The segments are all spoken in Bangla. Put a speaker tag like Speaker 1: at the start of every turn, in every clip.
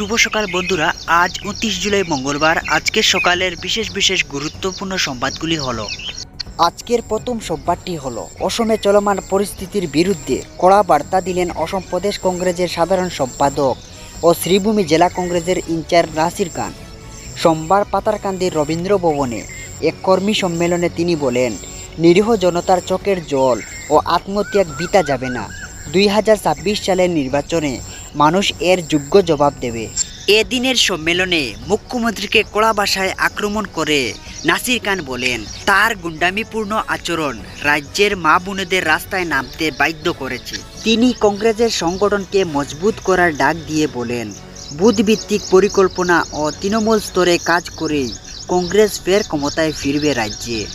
Speaker 1: শুভ সকাল বন্ধুরা। আজ উনত্রিশ জুলাই মঙ্গলবার। আজকের সকালের বিশেষ বিশেষ গুরুত্বপূর্ণ সংবাদগুলি হলো।
Speaker 2: আজকের প্রথম সোমবারটি হল, অসমে চলমান পরিস্থিতির বিরুদ্ধে কড়া বার্তা দিলেন অসম প্রদেশ কংগ্রেসের সাধারণ সম্পাদক ও শ্রীভূমি জেলা কংগ্রেসের ইনচার্জ নাসির খান। সোমবার পাতারকান্দির রবীন্দ্র ভবনে এক কর্মী সম্মেলনে তিনি বলেন, নিরীহ জনতার চোখের জল ও আত্মত্যাগ বিতা যাবে না। দুই হাজার ছাব্বিশ সালের নির্বাচনে মানুষ এর যোগ্য জবাব দেবে।
Speaker 1: এদিনের সম্মেলনে মুখ্যমন্ত্রীকে কড়া ভাষায় আক্রমণ করে নাসির খান বলেন, তার গুন্ডামিপূর্ণ আচরণ রাজ্যের মা বোনেদের রাস্তায় নামতে বাধ্য করেছে।
Speaker 2: তিনি কংগ্রেসের সংগঠনকে মজবুত করার ডাক দিয়ে বলেন বুথভিত্তিক পরিকল্পনা ও তৃণমূল স্তরে কাজ করেই কংগ্রেস ফের ক্ষমতায় ফিরবে রাজ্যে।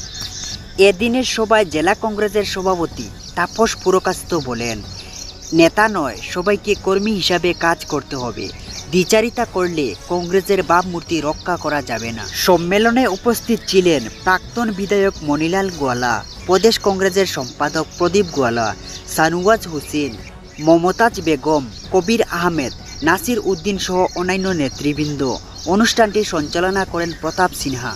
Speaker 2: এদিনের সভায় জেলা কংগ্রেসের সভাপতি তাপস পুরকাস্ত বলেন নেতা নয়, সবাইকে কর্মী হিসাবে কাজ করতে হবে। দ্বিচারিতা করলে কংগ্রেসের ভাবমূর্তি রক্ষা করা যাবে না। সম্মেলনে উপস্থিত ছিলেন প্রাক্তন বিধায়ক মনিলাল গোয়ালা, প্রদেশ কংগ্রেসের সম্পাদক প্রদীপ গোয়ালা সানুয়াজ হোসেন, মমতাজ বেগম, কবির আহমেদ, নাসির উদ্দিন সহ অন্যান্য নেতৃবৃন্দ। অনুষ্ঠানটি সঞ্চালনা করেন প্রতাপ সিনহা।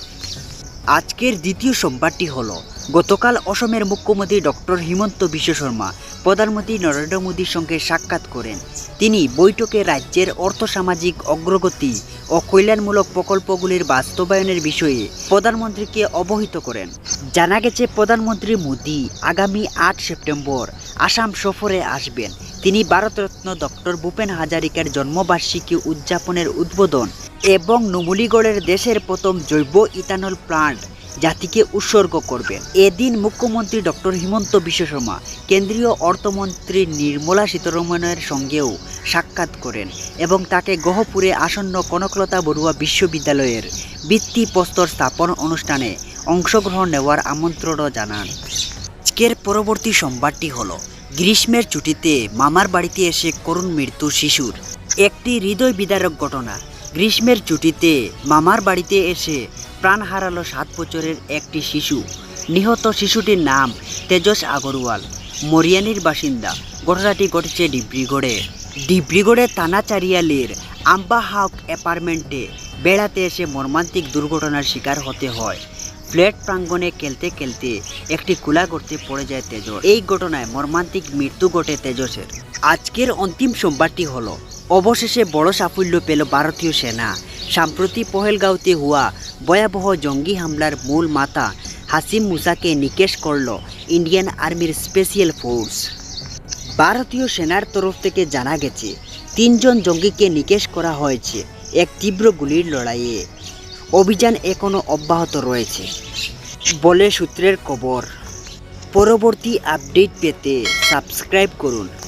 Speaker 2: আজকের দ্বিতীয় সোমবারটি হল। গতকাল অসমের মুখ্যমন্ত্রী ডক্টর হিমন্ত বিশ্ব শর্মা, প্রধানমন্ত্রী নরেন্দ্র মোদীর সঙ্গে সাক্ষাৎ করেন। তিনি বৈঠকে রাজ্যের অর্থসামাজিক অগ্রগতি ও কল্যাণমূলক প্রকল্পগুলির বাস্তবায়নের বিষয়ে প্রধানমন্ত্রীকে অবহিত করেন। জানা গেছে, প্রধানমন্ত্রী মোদী আগামী আট সেপ্টেম্বর আসাম সফরে আসবেন। তিনি ভারতরত্ন ডক্টর ভূপেন হাজারিকার জন্মবার্ষিকী উদযাপনের উদ্বোধন এবং নুমুলিগড়ের দেশের প্রথম জৈব ইথানল প্লান্ট জাতিকে উৎসর্গ করবেন এদিন মুখ্যমন্ত্রী ডক্টর হিমন্ত বিশ্ব শর্মা কেন্দ্রীয় অর্থমন্ত্রী নির্মলা সীতারমণের সঙ্গেও সাক্ষাৎ করেন এবং তাকে গহপুরে আসন্ন কনকলতা বড়ুয়া বিশ্ববিদ্যালয়ের ভিত্তিপ্রস্তর স্থাপন অনুষ্ঠানে অংশগ্রহণ নেওয়ার আমন্ত্রণও জানান। আজকের পরবর্তী সোমবারটি হলো, গ্রীষ্মের ছুটিতে মামার বাড়িতে এসে করুণ মৃত্যু শিশুর। একটি হৃদয় বিদারক ঘটনা। গ্রীষ্মের ছুটিতে মামার বাড়িতে এসে প্রাণ হারালো সাত বছরের একটি শিশু। নিহত শিশুটির নাম তেজস আগরওয়াল। মরিয়ানির বাসিন্দা। ঘটনাটি ঘটেছে ডিব্রিগড়ে। ডিব্রিগড়ে থানা চারিয়ালির আম্বা হাউক অ্যাপার্টমেন্টে বেড়াতে এসে মর্মান্তিক দুর্ঘটনার শিকার হতে হয়। ফ্ল্যাট প্রাঙ্গণে খেলতে খেলতে একটি কুলা গর্তে পড়ে যায় তেজস। এই ঘটনায় মর্মান্তিক মৃত্যু ঘটে তেজসের। আজকের অন্তিম সোমবারটি হলো। অবশেষে বড় সাফল্য পেল ভারতীয় সেনা। সাম্প্রতি পহেলগাঁওতে হওয়া ভয়াবহ জঙ্গি হামলার মূল মাতা হাসিম মুসাকে নিকেশ করল ইন্ডিয়ান আর্মির স্পেশাল ফোর্স। ভারতীয় সেনার তরফ থেকে জানা গেছে, তিনজন জঙ্গিকে নিকেশ করা হয়েছে এক তীব্র গুলির লড়াইয়ে। অভিযান এখনও অব্যাহত রয়েছে, বলে সূত্রের খবর। পরবর্তী আপডেট পেতে সাবস্ক্রাইব করুন।